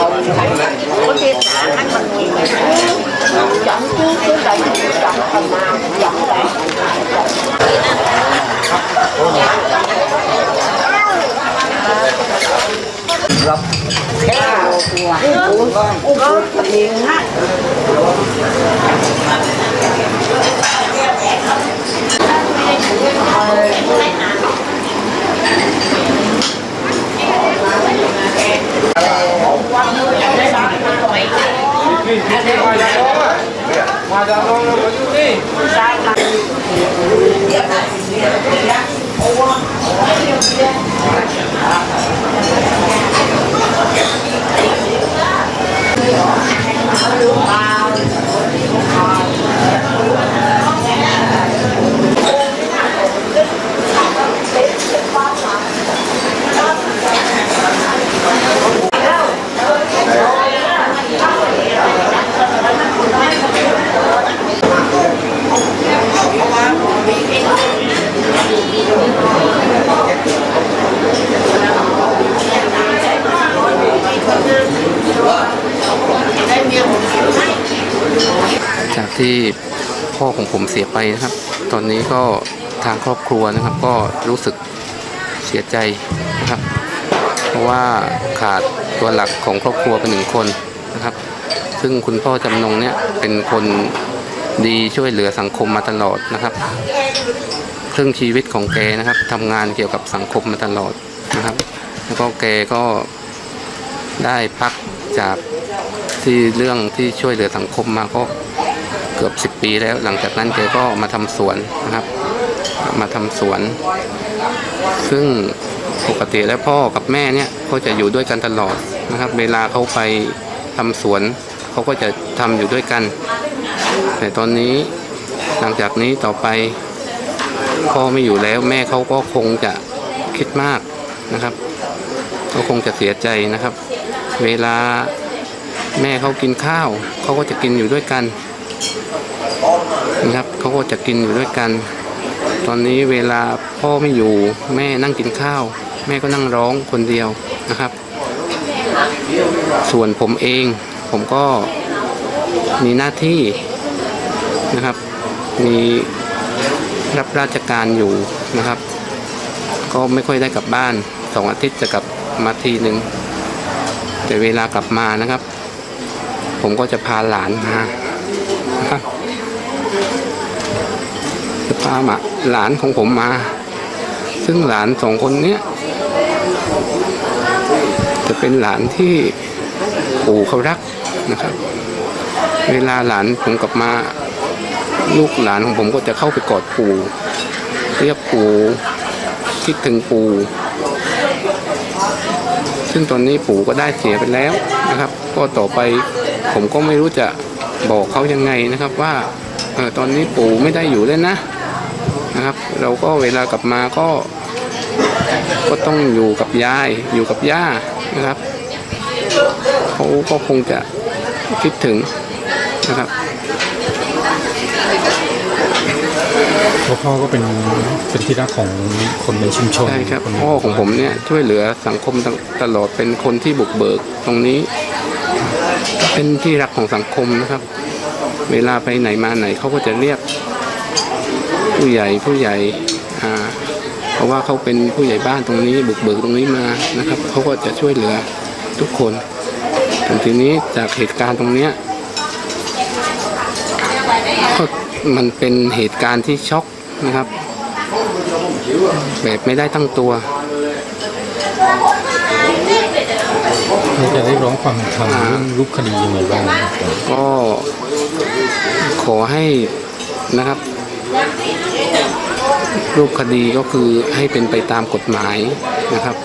của thiên hạ anh mình nhìn chọn chú chú là chọn phần nào chọn đấy gặp cái của con của thiên hạ Thank you. Tiền á จาก ที่พ่อของผมเสียไปนะครับ ตอนนี้ก็ทางครอบครัวนะครับ ก็รู้สึกเสียใจนะครับ เพราะว่าขาดตัวหลักของครอบครัวเป็นหนึ่งคนนะครับ ซึ่งคุณพ่อจำนงเนี่ยเป็นคนดีช่วยเหลือสังคมมาตลอดนะครับ ครึ่งชีวิตของแกนะครับทำงานเกี่ยวกับสังคมมาตลอดนะครับ แล้วก็แกก็ได้พักจากที่เรื่องที่ช่วยเหลือสังคมมาก็ กือบ 10 ปีแล้ว หลังจากนั้นแกก็มาทำสวนนะครับ มาทำสวน ซึ่งปกติแล้วพ่อกับแม่เนี่ยเขาจะอยู่ด้วยกันตลอดนะครับ เวลาเขาไปทำสวนเขาก็จะทำอยู่ด้วยกัน แต่ตอนนี้หลังจากนี้ต่อไปพ่อไม่อยู่แล้วแม่เขาก็คงจะคิดมากนะครับเขาคงจะเสียใจนะครับ เวลาแม่เขากินข้าวเขาก็จะกินอยู่ด้วยกัน นะครับเขาก็จะกินอยู่ด้วยกัน ตอนนี้เวลาพ่อไม่อยู่แม่นั่งกินข้าว แม่ก็นั่งร้องคนเดียวนะครับ ส่วนผมเองผมก็มีหน้าที่นะครับ มีรับราชการอยู่นะครับ ก็ไม่ค่อยได้กลับบ้านสองอาทิตย์จะกลับมาทีหนึ่งแต่เวลากลับมานะครับ ผมก็จะพาหลานมา พามาหลานของผมมา ซึ่งหลานสองคนเนี้ยจะเป็นหลานที่ปู่เขารักนะครับ เวลาหลานผมกลับมา ลูกหลานของผมก็จะเข้าไปกอดปู่เรียกปู่คิดถึงปู่ซึ่งตอนนี้ปู่ก็ได้เสียไปแล้วนะครับ ก็ต่อไปผมก็ไม่รู้จะ บอกเขายังไงนะครับว่าเออตอนนี้ปู่ไม่ได้อยู่แล้วนะนะครับ เราก็เวลากลับมาก็ ก็ต้องอยู่กับยายอยู่กับย่านะครับเขาก็คงจะคิดถึงนะครับเพราะพ่อก็เป็นเป็นที่รักของคนในชุมชนใช่ครับนในพ่อของผมเนี่ยช่วยเหลือสังคมตตลอดเป็นคนที่บุกเบิกตรงนี้ เป็นที่รักของสังคมนะครับ เวลาไปไหนมาไหนเขาก็จะเรียกผู้ใหญ่ผู้ใหญ่เพราะว่าเขาเป็นผู้ใหญ่บ้านตรงนี้ บุกเบิกตรงนี้มานะครับเขาก็จะช่วยเหลือทุกคนแต่ทีนี้จากเหตุการณ์ตรงเนี้ยก็มันเป็นเหตุการณ์ที่ช็อกนะครับ แบบไม่ได้ตั้งตัว เราจะได้ร้องความเป็นธรรมเรื่องรูปคดียังไงบ้างก็ขอให้นะครับ รูปคดีก็คือให้เป็นไปตามกฎหมายนะครับ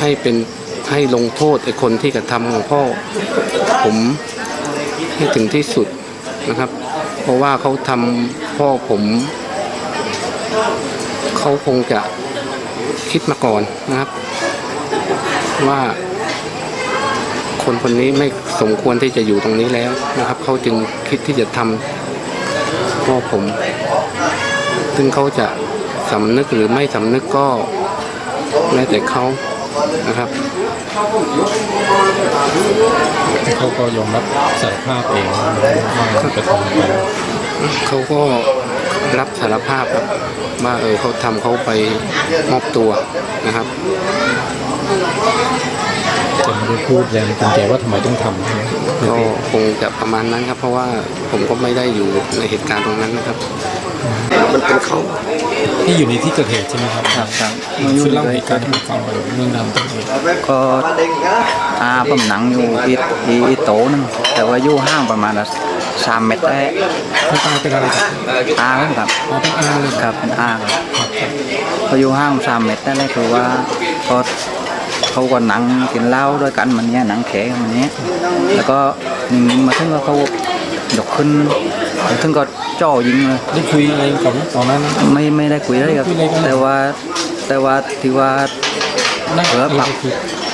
ให้เป็นให้ลงโทษไอ้คนที่กระทำของพ่อผมให้ถึงที่สุดนะครับ เพราะว่าเขาทำพ่อผม เขาคงจะคิดมาก่อนนะครับ ว่า คนคนนี้ไม่สมควรที่จะอยู่ตรงนี้แล้วนะครับ เขาจึงคิดที่จะทำพ่อผม ซึ่งเขาจะสำนึกหรือไม่สำนึกก็แล้วแต่เขานะครับเขาก็ยอมรับสารภาพเองว่าไปทำไปเขาก็รับสารภาพครับว่าเออเขาทำเขาไปมอบตัวนะครับ จะไม่ได้พูดแรงจนแกว่าทำไมต้องทำใช่ไหมก็คงจะประมาณนั้นครับ เพราะว่าผมก็ไม่ได้อยู่ในเหตุการณ์ตรงนั้นนะครับ มันเป็นเขาที่อยู่ในที่เกิดเหตุใช่ไหมครับครับครับช่วยเล่าเหตุการณ์ให้ผมฟังหน่อยเรื่องราวต้นเหตุก็อาผมหนังอยู่อีกอีกอีกโตหนึงแต่ว่าอยู่ห่างประมาณสามเมตรได้คุณตาเป็นอะไรครับอาครับอ๋อเป็นอาเลยครับเป็นอาครับพออยู่ห่างสามเมตรได้เลยคือว่าก็ เขาก็หนังกินเหล้าด้วยกันมันเนี้ยหนังแข็งมันเนี้ยแล้วก็นิ่งๆมาถึงก็เขายกขึ้นมาถึงก็จ่อยิงเลยได้คุยอะไรกับตอนนั้นไม่ไม่ได้คุยอะไรครับคุยอะไรกันแต่ว่าแต่ว่าที่ว่านั่งเออปรับคือ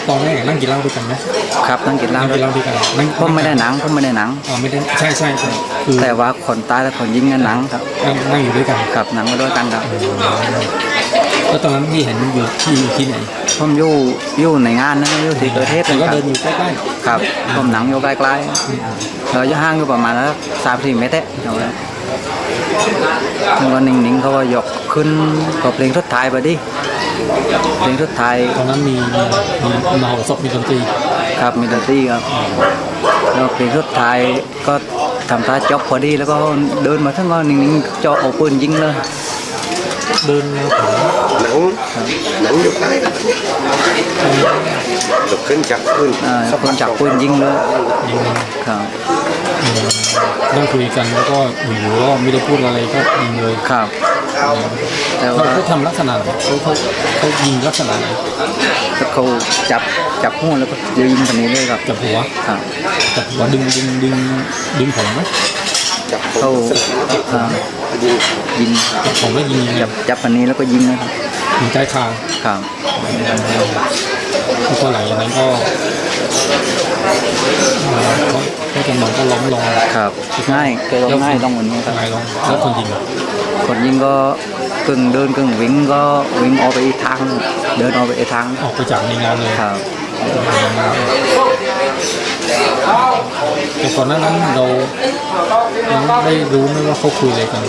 ตอนแรกนั่งกินเหล้าด้วยกันไหมครับนั่งกินเหล้านั่งด้กิวนยเหล้าด้วยกันนั่งผมไม่ได้หนังผมไม่ได้หนังอ๋อไม่ได้ใช่ใช่ใช่คือแต่ว่าคนตายและคนยิงกันหนังครับนั่งนั่งอยู่ด้วยกันกับหนังมาด้วยกันครับ แล้วตอนนั้นพี่เห็นอยู่ที่ที่ไหนผมอยู่อยู่ในงานนะอยู่ที่เกิดเหตุแต่ก็ครับเดินอยู่ใกล้ครับผมหนังอยู่ใกล้ๆเราจะห่างอยู่ประมาณสามสี่เมตรเอ๊ะเอาไว้แล้วก็นิ่งๆเขาก็ยกขึ้นก็เพลงทุดท้ายไปดิเพลงทุดท้ายๆตอนนั้นมีมีมีมหรสพมีดนตรีครับมีดนตรีครับแล้วเพลงทุดท้ายก็ทำท่าจบพอดีแล้วก็เดินมาทั้งก็นิ่งๆเจาะเอาปืนยิงเลย เดินมาถึงหนังหนังอยู่ใกล้กันลุกขึ้นจากพื้นอ่าคนจับปืนยิงเลยยิงเลยครับอืมนั่งคุยกันแล้วก็อยู่ๆก็ไม่ได้พูดอะไรก็ยิงเลยครับแต่เขาว่าเขาทำลักษณะไหนเขาเขาเขายิงลักษณะไหนเขาจับจับหัวแล้วก็ยิงคนนี้เลยครับจับหัวครับจับหัวดึงดึงดึงดึงผมไหม จับผมเขาอ่ายิงยิงจับผมแล้วยิงยังไงจับจับอันนี้แล้วก็ยิงนะครับยิงใต้คางครับแล้วก็หลังจากนั้นก็อ่าเขาเขาจะนอนก็ล้มลงครับง่ายเกิดง่ายต้องวันนี้ครับหงายลงแล้วคนยิงคนยิงก็กึ่งเดินกึ่งวิ่งก็วิ่งออกไปอีกทาง เดินออกไปอีกทางออกไปจากในงานเลยครับ แต่ก่อนหน้านั้นเราได้รู้ไหมว่าเขาคุยอะไรกัน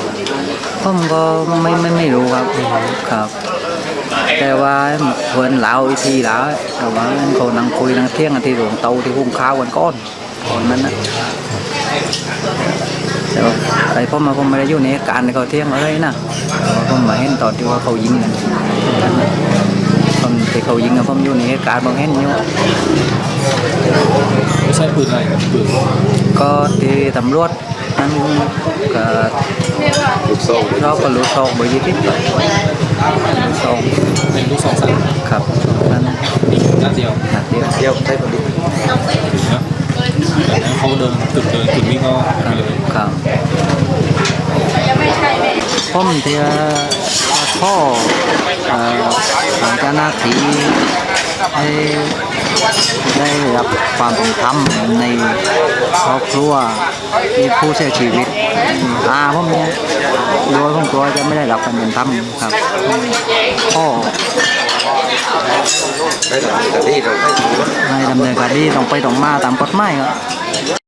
ผมก็ไม่ไม่ไม่รู้ครับครับ แต่ว่าเพื่อนเล่าอีกทีแล้วแต่ว่าเขานั่งคุยนั่งเที่ยงกันที่โรงเตาที่หุ้มข้าวกันก้อนตอนนั้นนะแต่ว่าไอ้ผมมาผมไม่ได้อยู่ในเหตุการณ์ที่เขาเที่ยงอะไรนะแต่ว่าผมมาเห็นตอนที่ว่าเขายิงกันผมที่เขายิงกันผมอยู่ในเหตุการณ์ผมเห็นอยู่ ใช่ปืนอะไรครับปืนก็ที่ตำรวจนั้นก็ลูกโซ่เราก็รู้ซองเบอร์ยี่สิบรู้ซองเป็นลูกสองสั้นครับนั้นนัดเดียวนัดเดียวเที่ยวใช้พอดีถึงนแต่นั้นเขาเดินจุดเดินจุดนี้ก็ไปเลยครับผมที่พ่อเอ่อทางจ้าหน้าที่ให้ ได้รับความเป็นธรรมในครอบครัวที่ผู้เสียชีวิตอาผมเนี้ยโดยผมกตัวจะไม่ได้รับความเป็นธรรมครับพ่อได้ทำเราให้ดูว่าให้ดำเนินคดีต้องไปต้องมาตามกฎหมายครับ